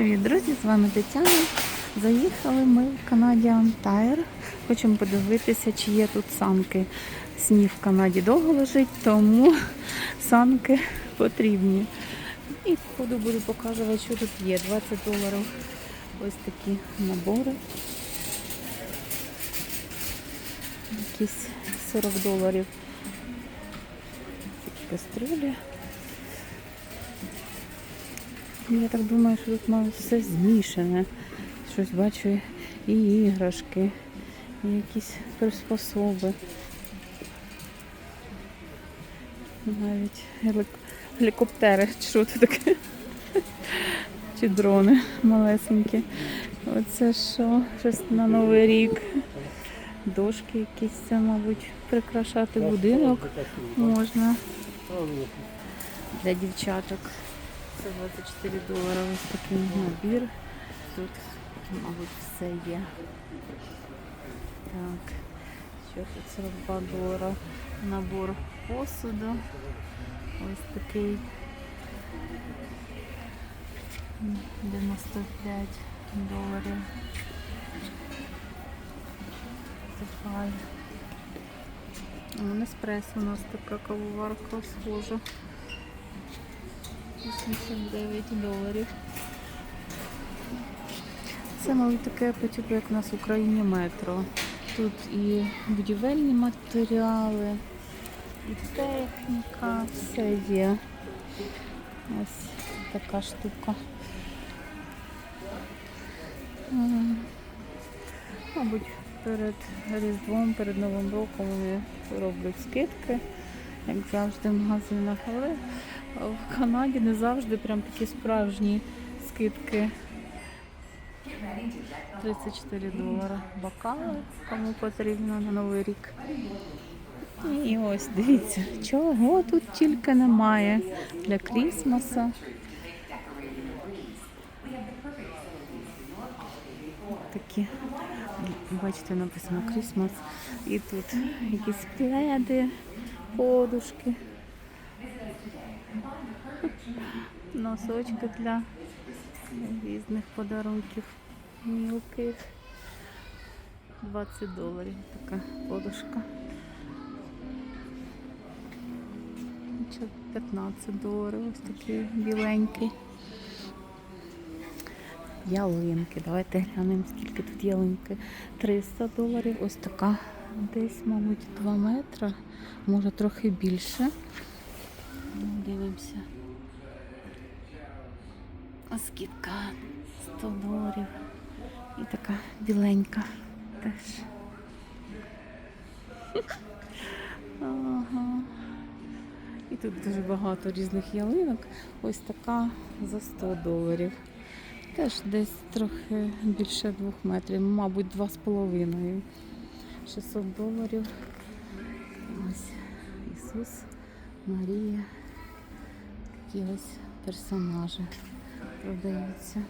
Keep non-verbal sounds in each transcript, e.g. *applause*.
Привіт, друзі! З вами Тетяна. Заїхали ми в Canadian Tire. Хочемо подивитися, чи є тут санки. Сніг в Канаді довго лежить, тому санки потрібні. І ходу буду показувати, що тут є. 20 доларів. Ось такі набори. Якісь 40 доларів. Такі каструлі. Я так думаю, що тут мабуть все змішане. Щось бачу і іграшки, і якісь приспособи. Навіть гелик- гелікоптери, чи що це таке? Чи дрони малесенькі. Оце що? Щось на Новий рік. Дошки якісь, це, мабуть, прикрашати будинок можна для дівчаток. Це 24 долари ось такий набір. Тут, мабуть, все є. Так, що тут 42 долара. Набор посуду. Ось такий 95 доларів. Неспресо у нас така кавоварка схожа. 89 доларів. Це, мабуть, таке типу, як у нас в Україні метро. Тут і будівельні матеріали, і техніка, все є. Ось така штука. Мабуть, перед Різдвом, перед Новим роком вони роблять скидки, як завжди в магазинах, але в Канаді не завжди прям такі справжні скидки. 34 долара бокали, кому потрібно на Новий рік. І ось дивіться, чого тут тільки немає для Крісмаса. Такі, бачите, написано Крісмас. І тут якісь пледи, подушки. Носочки для різних подарунків мілких. 20 доларів така подушка. 15 доларів, ось такий біленький. Ялинки. Давайте глянемо, скільки тут ялинки. 300 доларів. Ось така десь, мабуть, 2 метри, може трохи більше. Дивимося. А скидка 100 доларів. І така біленька теж. *laughs* Ага. І тут дуже багато різних ялинок. Ось така за 100 доларів. Теж десь трохи більше двох метрів, мабуть, два з половиною. 600 доларів. Ось Ісус, Марія. Такі ось персонажі продаються.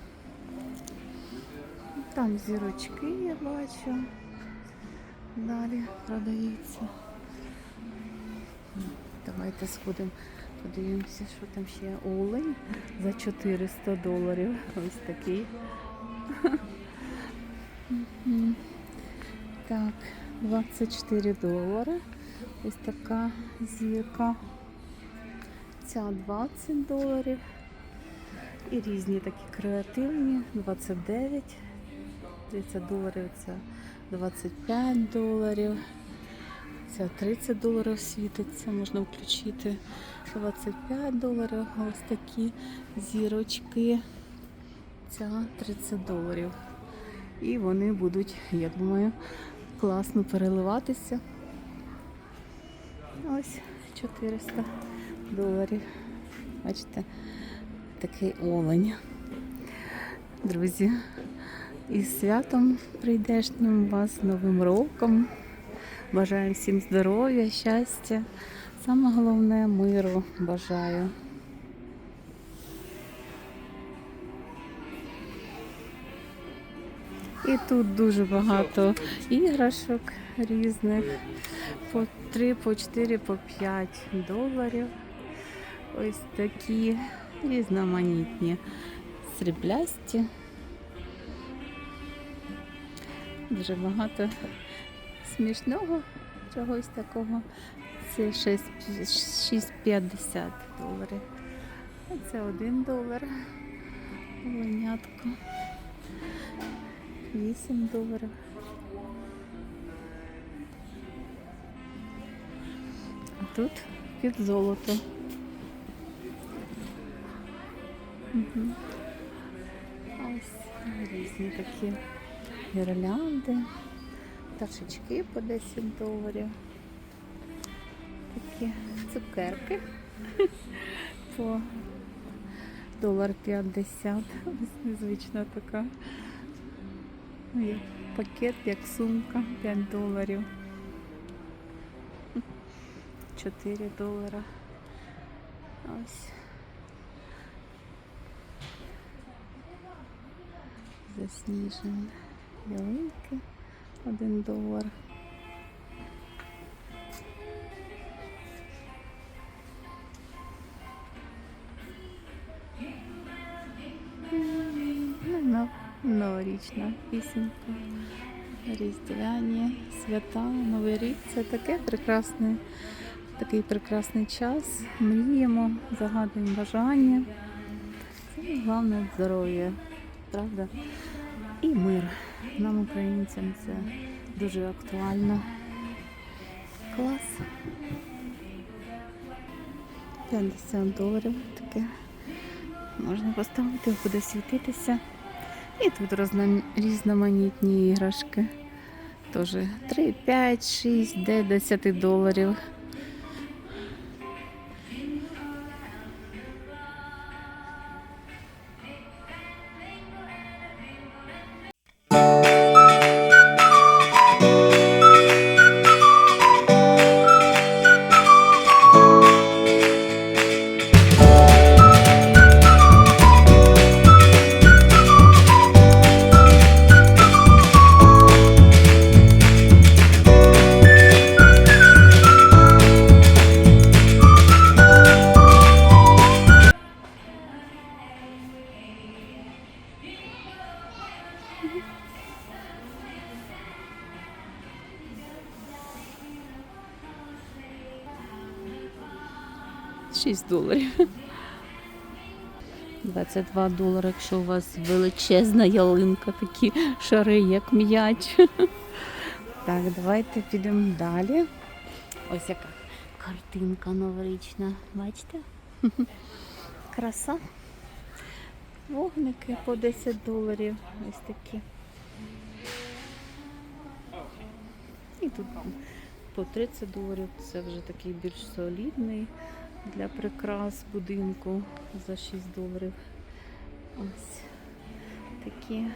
Там зірочки я бачу. Далі продаються. Давайте сходимо, подивимося, що там ще олень за 400 доларів. Ось такий. Так, 24 долари. Ось така зірка. Ця 20 доларів. І різні такі креативні. 29, 30 доларів, це 25 доларів. Це 30 доларів світиться, можна включити 25 доларів. Ось такі зірочки. Ця 30 доларів. І вони будуть, я думаю, класно переливатися. Ось 400 доларів. Бачите, такий олень. Друзі, із святом прийдешнім вас з Новим роком. Бажаю всім здоров'я, щастя. Саме головне миру бажаю. І тут дуже багато іграшок різних. По 3, по 4, по 5 доларів. Ось такі різноманітні. сріблясті. Дуже багато смішного чогось такого. Це 6 6,50 доларів. Це 1 долар. Оленятко. 8 доларів. А тут під золото. Ось різні такі гірлянди, пташечки по 10 доларів. Такі цукерки *laughs* по долар 50. Ось незвична така. Ну, Пакет, як сумка, 5 доларів. 4 долара. Ось. Засніжені ялинки. 1 долар. Ну, Новорічна пісенька. Різдвяні свята, Новий рік це таке прекрасне, такий прекрасний час. Мріємо, загадуємо бажання. Це головне здоров'я, правда? І мир. Нам, українцям, це дуже актуально. Клас. 50 доларів таке. Можна поставити, буде світитися. І тут різноманітні іграшки. Теж 3, 5, 6, де 10 доларів. Шість доларів. *laughs* 22 долари, якщо у вас величезна ялинка, такі шари, як м'яч. *laughs* Так, давайте підемо далі. Ось яка картинка новорічна. Бачите? *laughs* Краса. Вогники по 10 доларів. Ось такі. І тут по 30 доларів. Це вже такий більш солідний для прикрас будинку за 6 доларів. Ось такі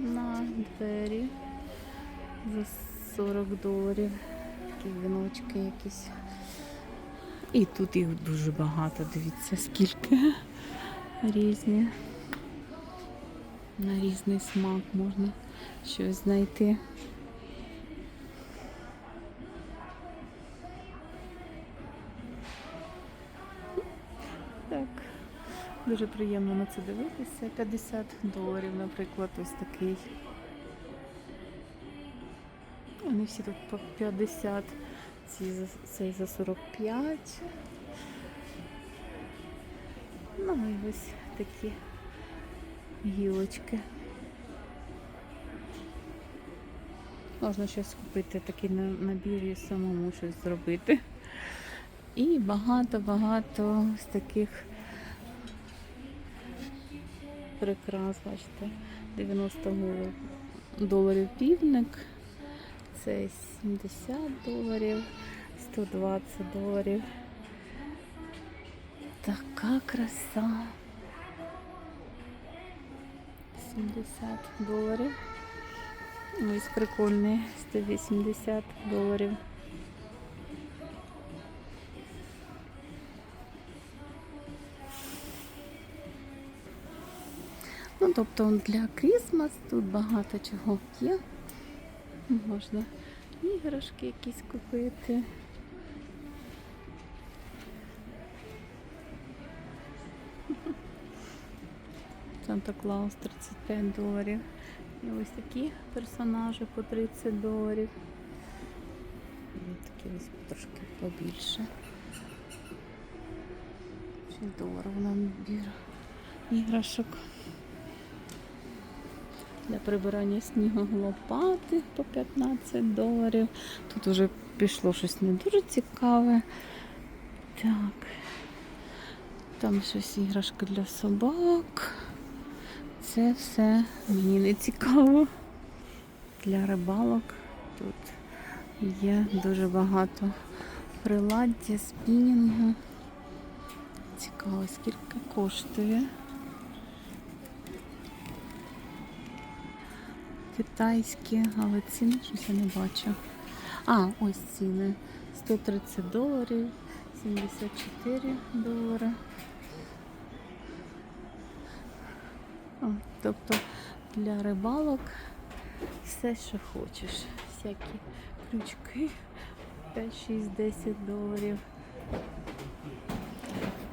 на двері за 40 доларів. Такі віночки якісь. І тут їх дуже багато. Дивіться, скільки різні. На різний смак можна щось знайти. Дуже приємно на це дивитися. 50 доларів, наприклад, ось такий. Вони всі тут по 50, ці за, цей за 45. Ну і ось такі гілочки. Можна щось купити, такий на- набір і самому щось зробити. І багато-багато з таких прикрас, бачите, 90 гол- доларів півник, це 70 доларів, 120 доларів. Така краса. 70 доларів. Ось прикольний, 180 доларів. Ну, тобто для Крісмас тут багато чого є. Можна іграшки якісь купити. Санта Клаус 35 доларів. І ось такі персонажі по 30 доларів. І такі ось трошки побільше. 6 доларів набір іграшок. Для прибирання снігу лопати по 15 доларів. Тут вже пішло щось не дуже цікаве. Так. Там щось іграшки для собак. Це все мені не цікаво. Для рибалок тут є дуже багато приладдя, спінінгу. Цікаво, скільки коштує. Китайські, але ціни щось я не бачу. А, ось ціни. 130 доларів, 74 долари. О, тобто для рибалок все, що хочеш. Всякі крючки 5, 6, 10 доларів.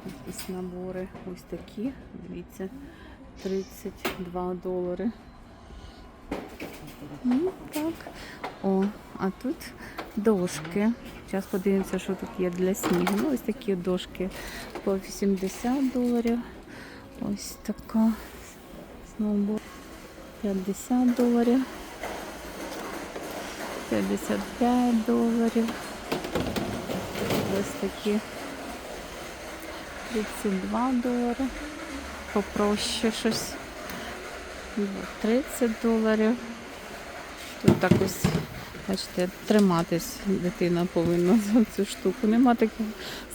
Якісь набори ось такі, дивіться, 32 долари. Ну, так. О, а тут дошки. Зараз подивимося, що тут є для снігу. Ну, ось такі дошки по 80 доларів. Ось така сноуборд 50 доларів. 55 доларів. Ось такі 32 долари. Попроще щось. 30 доларів. Тут так ось, бачите, триматись дитина повинна *laughs* за цю штуку. Нема таких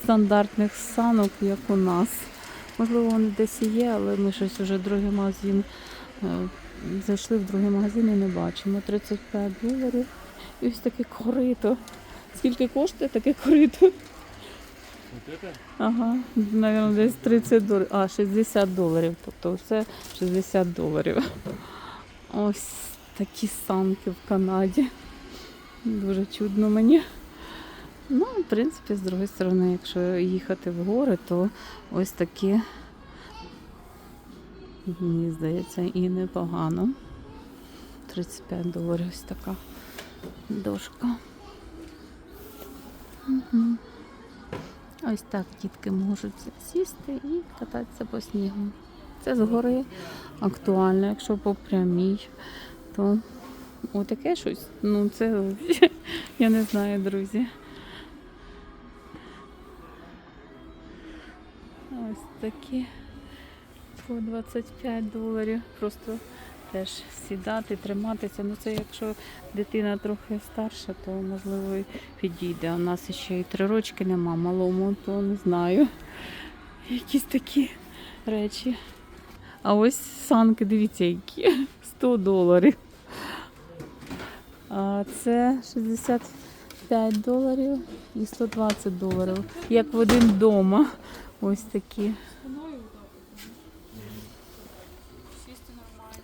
стандартних санок, як у нас. Можливо, вони десь і є, але ми щось вже другий магазин е, зайшли в другий магазин і не бачимо. 35 доларів. І ось таке корито. Скільки коштує таке корито? Ага, навіть десь 30 доларів. А, 60 доларів. Тобто це 60 доларів. Ось такі санки в Канаді. Дуже чудно мені. Ну, в принципі, з другої сторони, якщо їхати в гори, то ось такі, мені здається, і непогано. 35 доларів ось така дошка. Ось так дітки можуть сісти і кататися по снігу. Це згори актуально, якщо по прямій, то отаке щось. Ну це *laughs* я не знаю, друзі. Ось такі по 25 доларів. Просто теж сідати, триматися. Ну це якщо дитина трохи старша, то можливо і підійде. У нас ще і три рочки нема, малому, то не знаю. Якісь такі речі. А ось санки, дивіться, які 100 доларів. А це 65 доларів і 120 доларів. Як в один вдома. Ось такі.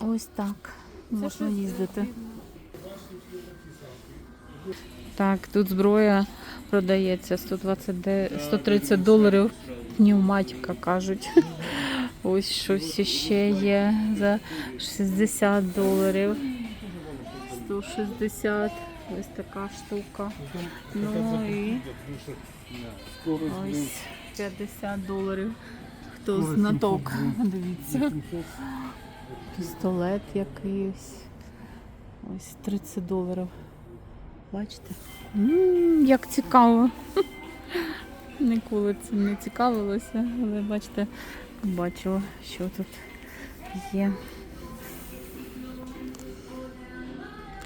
Ось так. Можна їздити. Так, тут зброя продається 120, 130 доларів. Пневматика кажуть. Ось щось ще є за 60 доларів. 160. Ось така штука. Ну і ось 50 доларів. Хто знаток, дивіться. Пістолет якийсь. Ось 30 доларів. Бачите? м як цікаво. *laughs* Ніколи цим не цікавилося, але бачите, бачила, що тут є.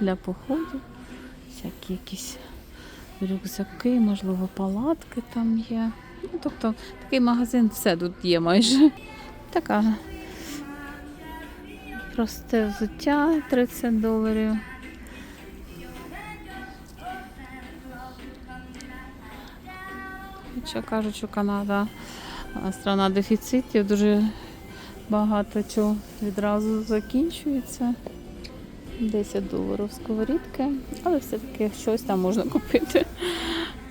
Для походу. Всякі якісь рюкзаки, можливо, палатки там є. Ну, тобто такий магазин все тут є майже. Така Просте взуття 30 доларів. Хоча кажуть, що Канада страна дефіцитів, дуже багато чого відразу закінчується. 10 доларів сковорідки, але все-таки щось там можна купити,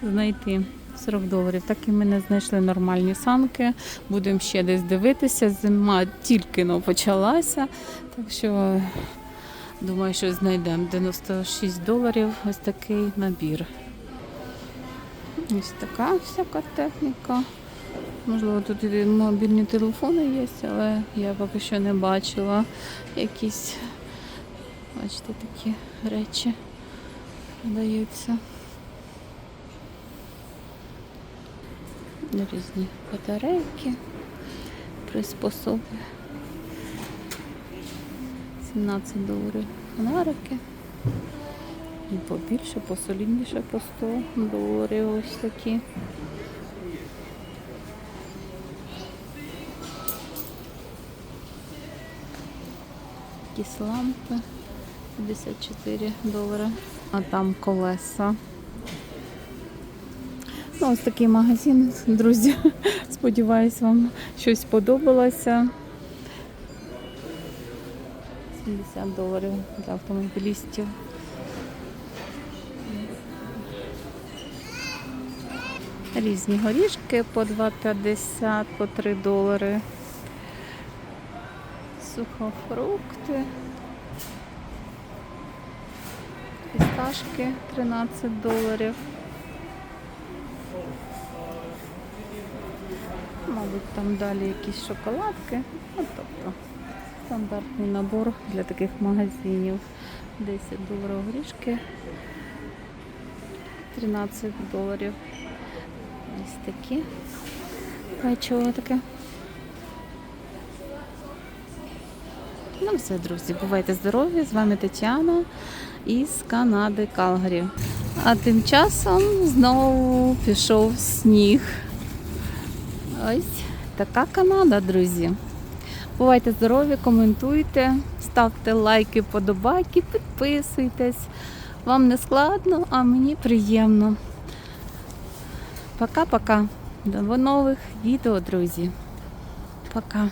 знайти. 40 доларів. Так і ми не знайшли нормальні санки. Будемо ще десь дивитися. Зима тільки но почалася. Так що думаю, що знайдемо 96 доларів. Ось такий набір. Ось така всяка техніка. Можливо, тут і мобільні телефони є, але я поки що не бачила якісь, бачите, такі речі продаються. Різні батарейки, приспособи. 17 доларів фонарики. І побільше, посолідніше по 100 доларів ось такі. Якісь лампи 54 долари. А там колеса. Ну, ось такий магазин, друзі. *laughs* Сподіваюсь, вам щось сподобалося. 70 доларів для автомобілістів. Різні горішки по 2,50, по 3 долари. Сухофрукти. Фісташки 13 доларів. Мабуть, там далі якісь шоколадки. Ну, тобто стандартний набор для таких магазинів. 10 доларів горішки. 13 доларів. Ось такі. Печиво таке. Ну все, друзі, бувайте здорові! З вами Тетяна із Канади Калгарі. А тим часом знову пішов сніг. Ось така Канада, друзі. Бувайте здорові, коментуйте, ставте лайки, подобайки, підписуйтесь. Вам не складно, а мені приємно. Пока-пока. До нових відео, друзі. Пока.